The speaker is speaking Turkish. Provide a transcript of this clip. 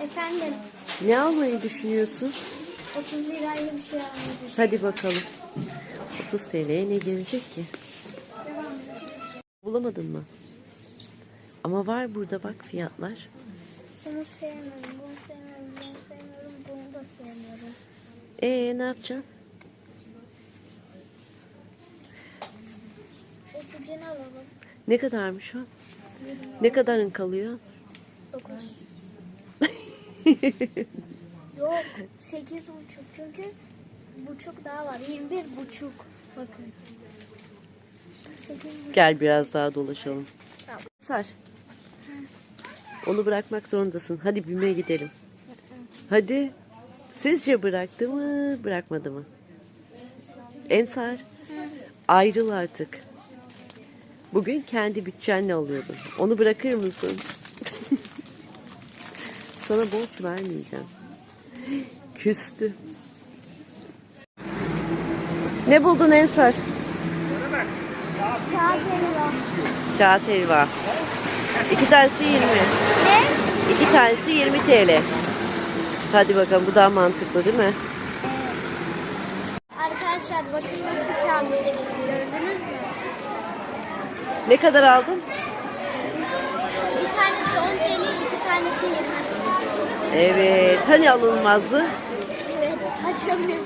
Efendim, Ne almayı düşünüyorsun? 30 lirayla bir şey almayı Hadi bakalım. 30 TL'ye ne gelecek ki? Bulamadın mı? Ama var burada bak fiyatlar. Bunu sevmiyorum, bunu sevmiyorum, bunu sevmiyorum, bunu da sevmiyorum. Ee ne yapacaksın? Seçicini alalım. Ne kadarmış o? Ne kadarın kalıyor? 9. Yok, 8 buçuk çünkü buçuk daha var. 21 buçuk. Bakın. 8 buçuk. Gel biraz daha dolaşalım. Tamam. Sar. Onu bırakmak zorundasın. Hadi BİM'e gidelim. Hadi. Sizce bıraktı mı, bırakmadı mı? Ensar. Ayrıl artık. Bugün kendi bütçenle alıyordun. Onu bırakır mısın? Sana borç vermeyeceğim. Küstü. Ne buldun Ensar? Kağıt veriyor. Kağıt helva. İki tanesi 20. Ne? İki tanesi 20 TL. Hadi bakalım bu daha mantıklı değil mi? Arkadaşlar bakın nasıl kağıt çıktı gördünüz mü? Ne kadar aldın? Bir tanesi 10 TL, iki tanesi 20. Evet. Hani alınmazdı? Evet. Açabilirim.